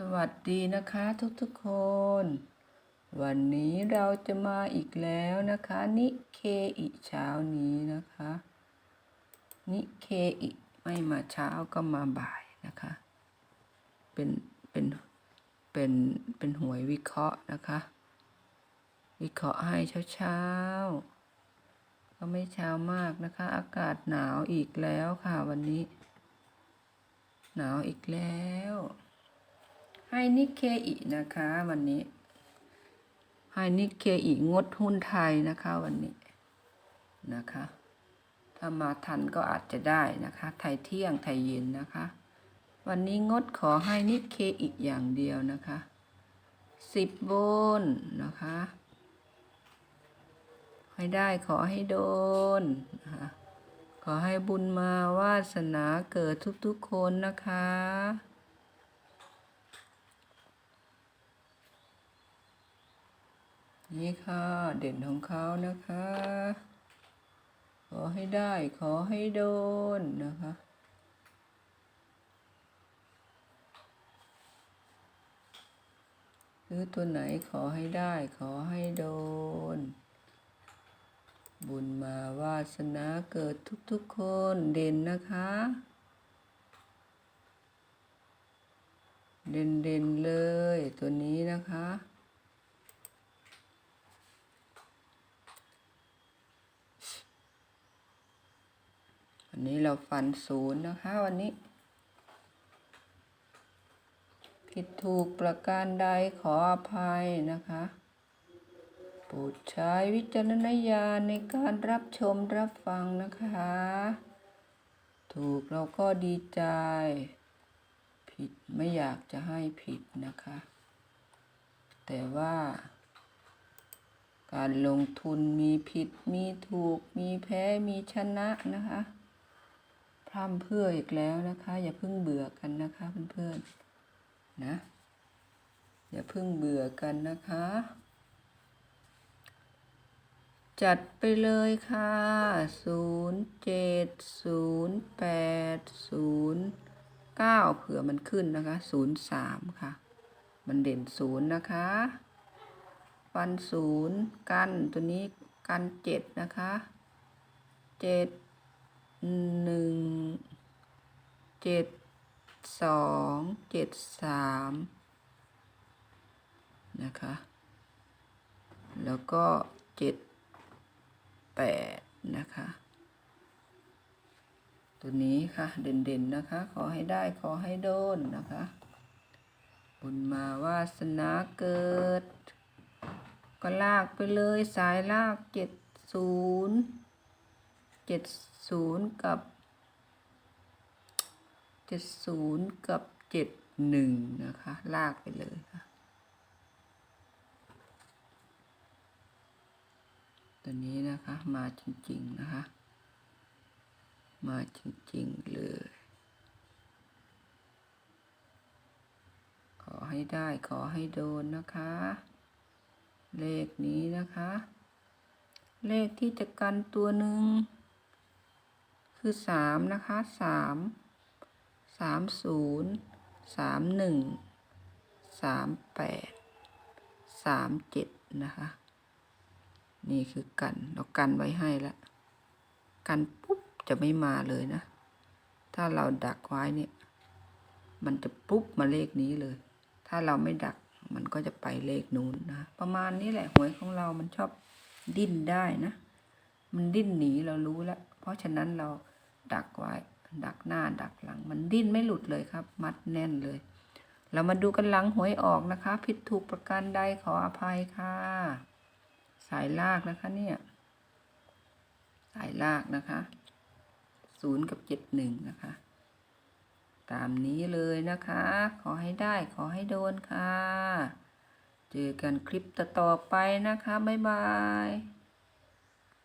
สวัสดีนะคะทุกๆคน วันนี้เราจะมาอีกแล้วนะคะ นิเคอิเช้านี้นะคะ นิเคอิไม่มาเช้าก็มาบ่ายนะคะ เป็นเป็นเป็นเป็นหวยวิเคราะห์นะคะ วิเคราะห์ให้เช้าๆก็ไม่เช้ามากนะคะ อากาศหนาวอีกแล้วค่ะวันนี้ หนาวอีกแล้ว ให้นิเคอินะคะ วันนี้ให้นิเคอิงดหุ้นไทยนะคะวันนี้นะคะ ถ้ามาทันก็อาจจะได้นะคะ ไทยเที่ยงไทยเย็นนะคะ วันนี้งดขอให้นิเคอิอย่างเดียวนะคะสิบโบนนะคะให้ได้ขอให้โดนนะคะขอให้บุญมาวาสนาเกิดทุกๆคนนะคะ นี่ค่ะ เด่นของเขานะคะ ขอให้ได้ขอให้โดนนะคะหรือตัวไหนขอให้ได้ ขอให้โดน บุญมาวาสนาเกิดทุกๆคนเด่นนะคะ เด่นเด่นๆเลยตัวนี้นะคะ วันนี้เราฟันศูนย์นะคะวันนี้ ผิดถูกประการใดขออภัยนะคะโปรดใช้วิจารณญาณในการรับชมรับฟังนะคะ ถูกเราก็ดีใจ ผิดไม่อยากจะให้ผิดนะคะ แต่ว่า การลงทุนมีผิดมีถูกมีแพ้มีชนะนะคะ ร่ำเพื่ออีกแล้วนะคะ อย่าเพิ่งเบื่อกันนะคะเพื่อนๆนะ อย่าเพิ่งเบื่อกันนะคะ จัดไปเลยค่ะศูนย์เจ็ดศูนย์แปดศูนย์เก้าเผื่อมันขึ้นนะคะศูนย์สามค่ะ มันเด่นศูนย์นะคะฟันศูนย์กันตัวนี้กันเจ็ดนะคะเจ็ด หนึ่งเจ็ดสองเจ็ดสามนะคะ แล้วก็เจ็ดแปดนะคะ ตัวนี้ค่ะเด่นๆนะคะ ขอให้ได้ขอให้โดนนะคะ บุญมาวาสนาเกิด ก็ลากไปเลยสายลากเจ็ดศูนย์ เจ็ดศูนย์กับเจ็ดศูนย์กับเจ็ดหนึ่งนะคะ ลากไปเลยค่ะ ตัวนี้นะคะมาจริงๆนะคะ มาจริงๆเลย ขอให้ได้ขอให้โดนนะคะ เลขนี้นะคะ เลขที่จะกันตัวหนึ่ง คือสามนะคะสามสามศูนย์สามหนึ่งสามแปดสามเจ็ดนะคะ นี่คือกันเรากันไว้ให้แล้วกันปุ๊บจะไม่มาเลยนะ ถ้าเราดักไว้เนี่ย มันจะปุ๊บมาเลขนี้เลย ถ้าเราไม่ดักมันก็จะไปเลขนู้นนะประมาณนี้แหละหวยของเรามันชอบดิ้นได้นะ มันดิ้นหนีเรารู้แล้ว เพราะฉะนั้นเรา ดักไว้ ดักหน้าดักหลัง มันดิ้นไม่หลุดเลยครับ มัดแน่นเลย เรามาดูกันหลังหวยออกนะคะ ผิดถูกประการใดขออภัยค่ะ สายลากนะคะเนี่ย สายลากนะคะศูนย์กับเจ็ดหนึ่งนะคะ ตามนี้เลยนะคะ ขอให้ได้ขอให้โดนค่ะ เจอกันคลิปต่อไปนะคะ บ๊ายบาย